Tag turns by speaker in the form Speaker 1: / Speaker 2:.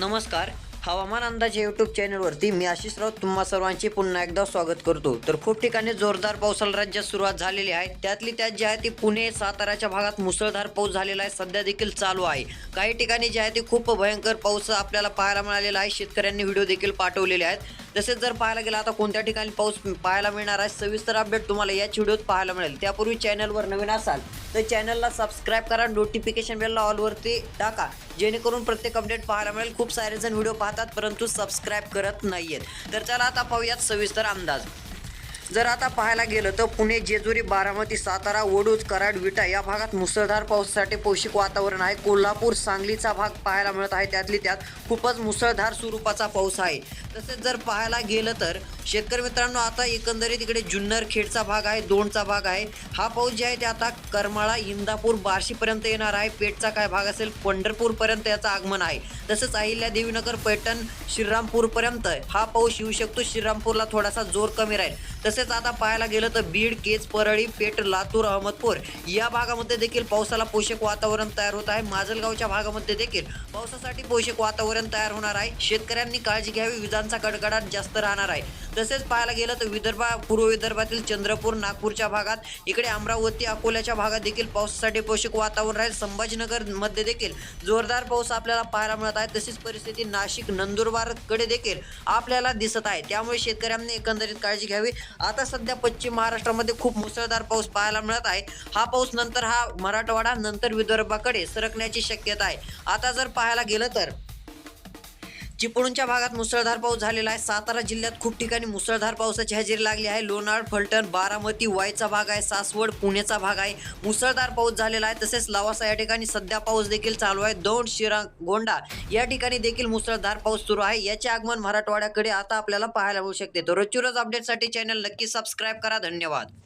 Speaker 1: नमस्कार. हवामान अंदाज या यूट्यूब चॅनलवरती मी आशिष राऊत तुम्हा सर्वांचे पुन्हा एकदा स्वागत करतो. तर खूप ठिकाणी जोरदार पावसाला राज्यात सुरुवात झालेली आहे. त्यातली त्यात जी आहे ती पुणे साताराच्या भागात मुसळधार पाऊस झालेला आहे. सध्या देखील चालू आहे. काही ठिकाणी जे आहे ते खूप भयंकर पाऊस आपल्याला पाहायला मिळालेला आहे. शेतकऱ्यांनी व्हिडिओ देखील पाठवलेले आहेत. तसेच जर पाहायला गेला आता कोणत्या ठिकाणी पाऊस पाहायला मिळणार आहे सविस्तर अपडेट तुम्हाला याच व्हिडिओत पाहायला मिळेल. त्यापूर्वी चॅनलवर नवीन असाल तर चॅनलला सबस्क्राईब करा. नोटिफिकेशन बेलला ऑलवरती टाका. जेणेकरून प्रत्येक अपडेट पाहायला मिळेल. खूप सारे जण व्हिडिओ पाहतात परंतु सबस्क्राईब करत नाहीयेत. तर चला आता पाहूयात सविस्तर अंदाज. जर आता पाहायला गेलं तर पुणे जेजुरी बारामती सातारा वडूज कराड विटा या भागात मुसळधार पावसासाठी पोषक वातावरण आहे. कोल्हापूर सांगलीचा भाग पाहायला मिळत आहे. त्यातली त्यात खूपच मुसळधार स्वरूपाचा पाऊस आहे. तसेच जर पाहायला गेलं तर शेतकरी मित्रांनो आता एकंदरीत इकडे जुन्नर खेडचा भाग आहे दोनचा भाग आहे. हा पाऊस जे आहे ते आता करमाळा इंदापूर बार्शीपर्यंत येणार आहे. पेठचा काय भाग असेल पंढरपूरपर्यंत याचं आगमन आहे. तसंच अहिल्या देवीनगर पैठण श्रीरामपूरपर्यंत हा पाऊस येऊ शकतो. श्रीरामपूरला थोडासा जोर कमी राहील. तसेच आता पाहायला गेलं तर बीड केज परळी पेठ लातूर अहमदपूर या भागामध्ये देखील पावसाला पोषक वातावरण तयार होत आहे. माजलगावच्या भागामध्ये देखील पावसासाठी पोषक वातावरण तयार होणार आहे. शेतकऱ्यांनी काळजी घ्यावी विजांचा कडकडाट जास्त राहणार आहे. तसेच पाहायला गेलं तर विदर्भा पूर्व विदर्भातील चंद्रपूर नागपूरच्या भागात इकडे अमरावती अकोल्याच्या भागात देखील पावसासाठी पोषक वातावरण राहील. संभाजीनगरमध्ये देखील जोरदार पाऊस आपल्याला पाहायला मिळत आहे. तशीच परिस्थिती नाशिक नंदुरबारकडे देखील आपल्याला दिसत आहे. त्यामुळे शेतकऱ्यांनी एकंदरीत काळजी घ्यावी. आता सध्या पश्चिम महाराष्ट्रामध्ये खूप मुसळधार पाऊस पाहायला मिळत आहे. हा पाऊस नंतर हा मराठवाडा नंतर विदर्भाकडे सरकण्याची शक्यता आहे. आता जर पाहायला गेलं तर चिपळूणच्या भागात मुसळधार पाऊस झालेला आहे. सातारा जिल्ह्यात खूप ठिकाणी मुसळधार पावसाची हजेरी लागली आहे. लोणार फलटण बारामती वायचा भाग आहे. सासवड पुण्याचा भाग आहे. मुसळधार पाऊस झालेला आहे. तसेच लवासा या ठिकाणी सध्या पाऊस देखील चालू आहे. दौंड शिरा गोंडा या ठिकाणी देखील मुसळधार पाऊस सुरू आहे. याचे आगमन मराठवाड्याकडे आता आपल्याला पाहायला मिळू शकते. तर रोजची रोज अपडेटसाठी चॅनल नक्की सबस्क्राईब करा. धन्यवाद.